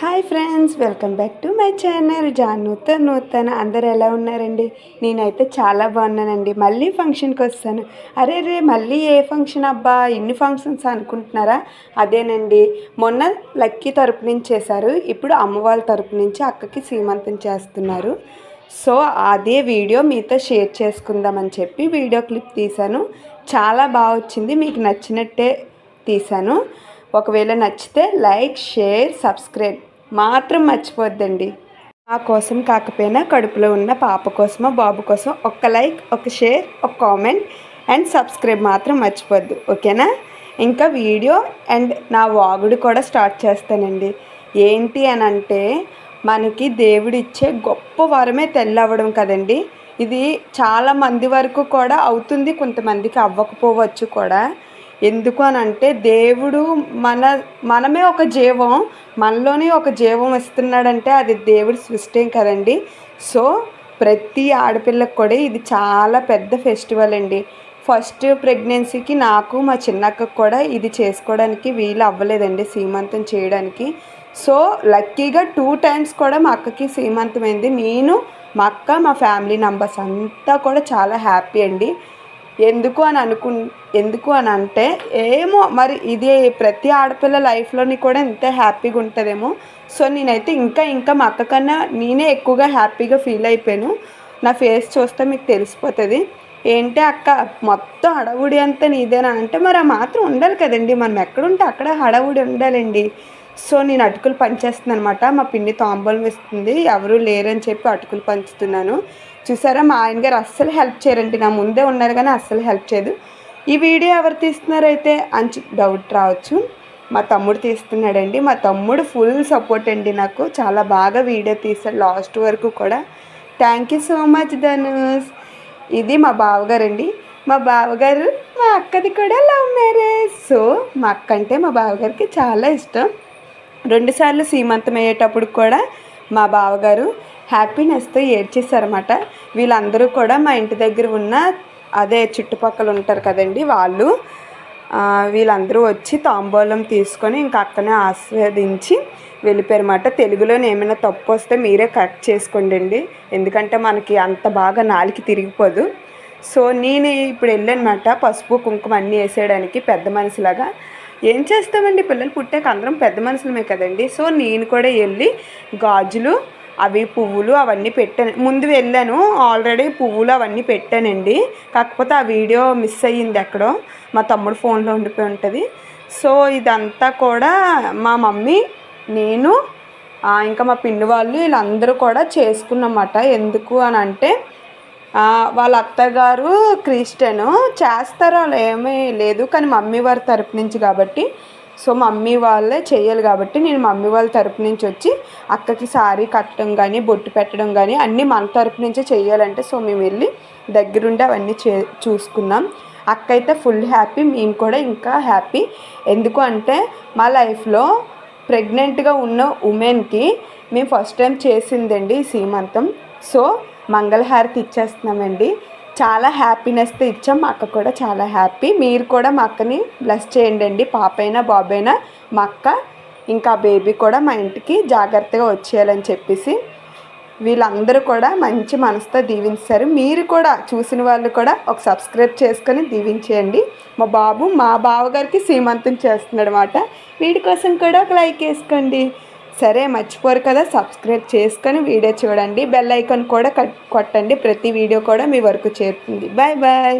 Hi friends welcome back to my channel. John Nutan Nutana. అందరు ఎలా ఉన్నారండి? నేనైతే చాలా బాగున్నానండి. మళ్ళీ ఫంక్షన్కి వస్తాను. అరే రే మళ్ళీ ఏ ఫంక్షన్ అబ్బా? ఇన్ని ఫంక్షన్స్ అనుకుంటున్నారా? అదేనండి. మొన్న లక్కీ తరపు నుంచి చేశారు. ఇప్పుడు అమ్మవాళ్ళ తరపు నుంచి అక్కకి సీమంతం చేస్తున్నారు. సో అదే వీడియో మీతో షేర్ చేసుకుందామని చెప్పి వీడియో క్లిప్ తీశాను. చాలా బాగా వచ్చింది. మీకు నచ్చినట్టే తీశాను. ఒకవేళ నచ్చితే లైక్ షేర్ సబ్స్క్రైబ్ మాత్రం మర్చిపోద్దండి. మా కోసం కాకపోయినా కడుపులో ఉన్న పాప కోసమో బాబు కోసం ఒక లైక్ ఒక షేర్ ఒక కామెంట్ అండ్ సబ్స్క్రైబ్ మాత్రం మర్చిపోద్దు. ఓకేనా? ఇంకా వీడియో అండ్ నా వాగుడు కూడా స్టార్ట్ చేస్తానండి. ఏంటి అని అంటే మనకి దేవుడిచ్చే గొప్ప వరమే తెల్లవ్వడం కదండి. ఇది చాలా మంది వరకు కూడా అవుతుంది కొంతమందికి అవ్వకపోవచ్చు కూడా. ఎందుకు అని అంటే దేవుడు మన మనమే ఒక జీవం మనలోనే ఒక జీవం ఇస్తున్నాడంటే అది దేవుడి సృష్టిం కదండి. సో ప్రతి ఆడపిల్లకు కూడా ఇది చాలా పెద్ద ఫెస్టివల్ అండి. ఫస్ట్ ప్రెగ్నెన్సీకి నాకు మా చిన్నక్కకు కూడా ఇది చేసుకోవడానికి వీలు అవ్వలేదండి సీమంతం చేయడానికి. సో లక్కీగా టూ టైమ్స్ కూడా మా అక్కకి సీమంతమైంది. నేను మా అక్క మా ఫ్యామిలీ మెంబర్స్ అంతా కూడా చాలా హ్యాపీ అండి. ఎందుకు అని అనుకు ఎందుకు అని అంటే ఏమో మరి ఇది ప్రతి ఆడపిల్ల లైఫ్లోని కూడా ఇంతే హ్యాపీగా ఉంటుందేమో. సో నేనైతే ఇంకా ఇంకా మా అక్క కన్నా నేనే ఎక్కువగా హ్యాపీగా ఫీల్ అయిపోయాను. నా ఫేస్ చూస్తే మీకు తెలిసిపోతుంది. ఏంటి అక్క మొత్తం హడవుడి అంతా నీదేనా? అంటే మరి ఆ మాత్రం ఉండాలి కదండి. మనం ఎక్కడుంటే అక్కడ హడవుడి ఉండాలండి. సో నేను అటుకులు పంచేస్తున్నాను అనమాట మా పిన్ని తాంబూలం ఇస్తుంది ఎవరు లేరని చెప్పి అటుకులు పంచుతున్నాను. చూసారా మా ఆయన గారు అస్సలు హెల్ప్ చేయరండి. నా ముందే ఉన్నారు కానీ అస్సలు హెల్ప్ చేయదు. ఈ వీడియో ఎవరు తీస్తున్నారైతే అని డౌట్ రావచ్చు. మా తమ్ముడు తీస్తున్నాడండి. మా తమ్ముడు ఫుల్ సపోర్ట్ అండి నాకు. చాలా బాగా వీడియో తీస్తాడు లాస్ట్ వరకు కూడా. Thank you so much Dhanush ఇది మా బావగారండి. మా బావగారు మా అక్కది కూడా లవ్ మ్యారేజ్ సో మా అక్క అంటే మా బావగారికి చాలా ఇష్టం. రెండుసార్లు సీమంతం అయ్యేటప్పుడు కూడా మా బావగారు హ్యాపీనెస్తో ఏడ్చేసారన్నమాట వీళ్ళందరూ కూడా మా ఇంటి దగ్గర ఉన్న అదే చుట్టుపక్కల ఉంటారు కదండి వాళ్ళు వీళ్ళందరూ వచ్చి తాంబూలం తీసుకొని ఇంకా అక్కనే ఆస్వాదించి వెళ్ళిపోయారన్నమాట. తెలుగులోనే ఏమైనా తప్పు వస్తే మీరే కరెక్ట్ చేసుకోండి ఎందుకంటే మనకి అంత బాగా నాలికి తిరిగిపోదు. సో నేను ఇప్పుడు వెళ్ళానమాట పసుపు కుంకుమ అన్నీ వేసేయడానికి పెద్ద మనిషిలాగా ఏం చేస్తామండి? పిల్లలు పుట్టాక అందరం పెద్ద మనుషులమే కదండి. సో నేను కూడా వెళ్ళి గాజులు అవి పువ్వులు అవన్నీ పెట్టాను. ముందు వెళ్ళాను. ఆల్రెడీ పువ్వులు అవన్నీ పెట్టానండి. కాకపోతే ఆ వీడియో మిస్ అయ్యింది ఎక్కడో. మా తమ్ముడు ఫోన్లో ఉండిపోయి ఉంటుంది. సో ఇదంతా కూడా మా మమ్మీ నేను ఇంకా మా పిండి వాళ్ళు వీళ్ళందరూ కూడా చేసుకున్నమాట. ఎందుకు అని అంటే వాళ్ళ అత్తగారు క్రిస్టియను చేస్తారో ఏమీ లేదు కానీ మమ్మీ వారి తరపు నుంచి కాబట్టి. సో మమ్మీ వాళ్ళే చేయాలి కాబట్టి నేను మమ్మీ వాళ్ళ తరపు నుంచి వచ్చి అక్కకి సారీ కట్టడం కానీ బొట్టు పెట్టడం కానీ అన్నీ మన తరపు నుంచే చేయాలంటే సో మేము వెళ్ళి దగ్గరుండి అవన్నీ చే చూసుకున్నాం. అక్క అయితే ఫుల్ హ్యాపీ మేము కూడా ఇంకా హ్యాపీ. ఎందుకు అంటే మా లైఫ్లో ప్రెగ్నెంట్గా ఉన్న ఉమెన్కి మేము ఫస్ట్ టైం చేసిందండి సీమంతం. సో మంగళహారతి ఇచ్చేస్తున్నామండి. చాలా హ్యాపీనెస్తో ఇచ్చాం. మా అక్క కూడా చాలా హ్యాపీ మీరు కూడా మా అక్కని బ్లెస్ చేయండి అండి పాపైనా బాబైనా మా అక్క ఇంకా బేబీ కూడా మా ఇంటికి జాగ్రత్తగా వచ్చేయాలని చెప్పేసి వీళ్ళందరూ కూడా మంచి మనసుతో దీవించారు. మీరు కూడా చూసిన వాళ్ళు కూడా ఒక సబ్స్క్రైబ్ చేసుకొని దీవించేయండి. మా బాబు మా బావగారికి సీమంతం చేస్తున్నాడు అనమాట వీడి కోసం కూడా ఒక లైక్ వేసుకోండి. సరే మర్చిపోరు కదా? సబ్స్క్రైబ్ చేసుకొని వీడియో చూడండి. బెల్ ఐకాన్ కూడా కొట్టండి ప్రతి వీడియో కూడా మీ వరకు చేరుతుంది. Bye bye.